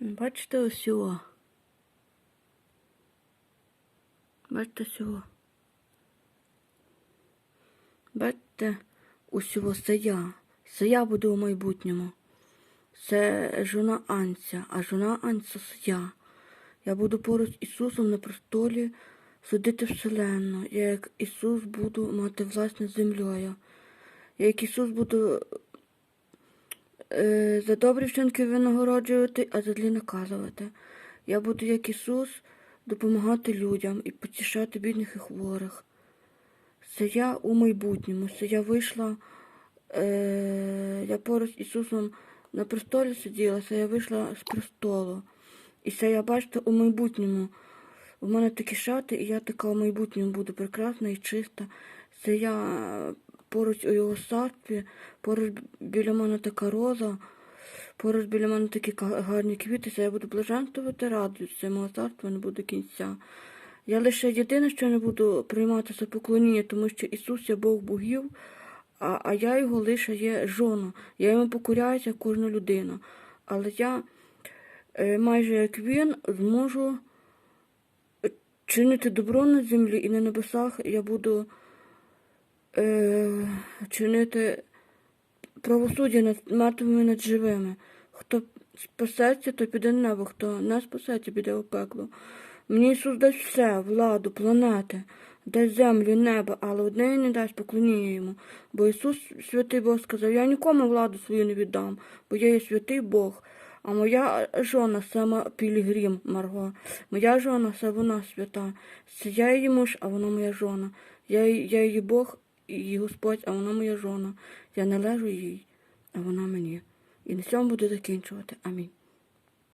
Бачите ось його? Бачите сього? Бачите усього це я. Це я буду у майбутньому. Це жона Анця, а жона Анця це я. Я буду поруч з Ісусом на престолі судити вселенну. Я як Ісус буду мати власне землею. Я як Ісус буду за добрі вчинки винагороджувати, а за злі наказувати. Я буду, як Ісус, допомагати людям і потішати бідних і хворих. Це я у майбутньому. Це я вийшла, е, я поруч з Ісусом на престолі сиділа, це я вийшла з престолу. І це я бачите у майбутньому. У мене такі шати, і я така у майбутньому буду прекрасна і чиста. Це я поруч у його садстві, поруч біля мене така роза, поруч біля мене такі гарні квіти, я буду блаженствувати радуюся, мого царства не буде кінця. Я лише єдине, що не буду приймати це поклоніння, тому що Ісус є Бог богів, а, а я його лише є жона. Я йому покоряюся кожна людина. Але я е, майже як він зможу чинити добро на землі і на небесах я буду е, чинити правосуддя над мертвими над живими. Хто спасеться, то піде на небо, хто не спасеться, піде у пекло. Мені Ісус дасть все, владу, планети, дасть землю, небо, але одне не дасть поклоніння йому. Бо Ісус, святий Бог, сказав, я нікому владу свою не віддам, бо я є святий Бог. А моя жона сама Пілігрім Марго. Моя жона це вона свята. Це я її муж, а вона моя жона. Я, я її Бог її Господь, а вона моя жона. Я належу їй, а вона мені. І на цьому буду закінчувати. Амінь.